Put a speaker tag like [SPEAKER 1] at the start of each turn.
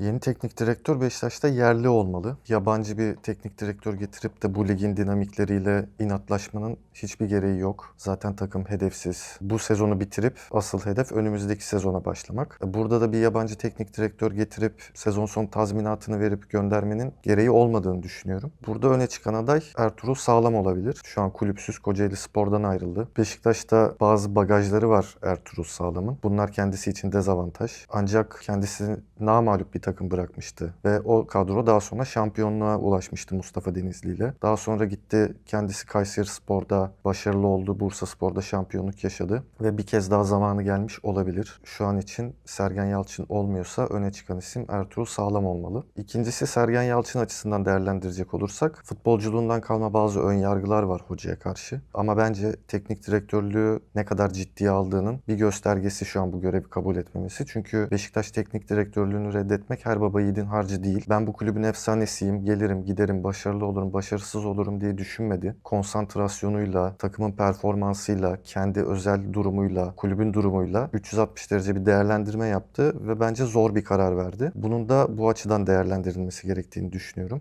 [SPEAKER 1] Yeni teknik direktör Beşiktaş'ta yerli olmalı. Yabancı bir teknik direktör getirip de bu ligin dinamikleriyle inatlaşmanın hiçbir gereği yok. Zaten takım hedefsiz. Bu sezonu bitirip asıl hedef önümüzdeki sezona başlamak. Burada da bir yabancı teknik direktör getirip sezon sonu tazminatını verip göndermenin gereği olmadığını düşünüyorum. Burada öne çıkan aday Ertuğrul Sağlam olabilir. Şu an kulüpsüz Kocaeli Spor'dan ayrıldı. Beşiktaş'ta bazı bagajları var Ertuğrul Sağlam'ın. Bunlar kendisi için dezavantaj. Ancak kendisini namağlup bir bırakmıştı. Ve o kadro daha sonra şampiyonluğa ulaşmıştı Mustafa Denizli ile. Daha sonra gitti kendisi Kayseri Spor'da başarılı oldu. Bursa Spor'da şampiyonluk yaşadı. Ve bir kez daha zamanı gelmiş olabilir. Şu an için Sergen Yalçın olmuyorsa öne çıkan isim Ertuğrul Sağlam olmalı. İkincisi Sergen Yalçın açısından değerlendirecek olursak futbolculuğundan kalma bazı ön yargılar var hocaya karşı. Ama bence teknik direktörlüğü ne kadar ciddiye aldığının bir göstergesi şu an bu görevi kabul etmemesi. Çünkü Beşiktaş teknik direktörlüğünü reddetmek her baba yiğidin harcı değil. Ben bu kulübün efsanesiyim, gelirim, giderim, başarılı olurum, başarısız olurum diye düşünmedi. Konsantrasyonuyla, takımın performansıyla, kendi özel durumuyla, kulübün durumuyla 360 derece bir değerlendirme yaptı ve bence zor bir karar verdi. Bunun da bu açıdan değerlendirilmesi gerektiğini düşünüyorum.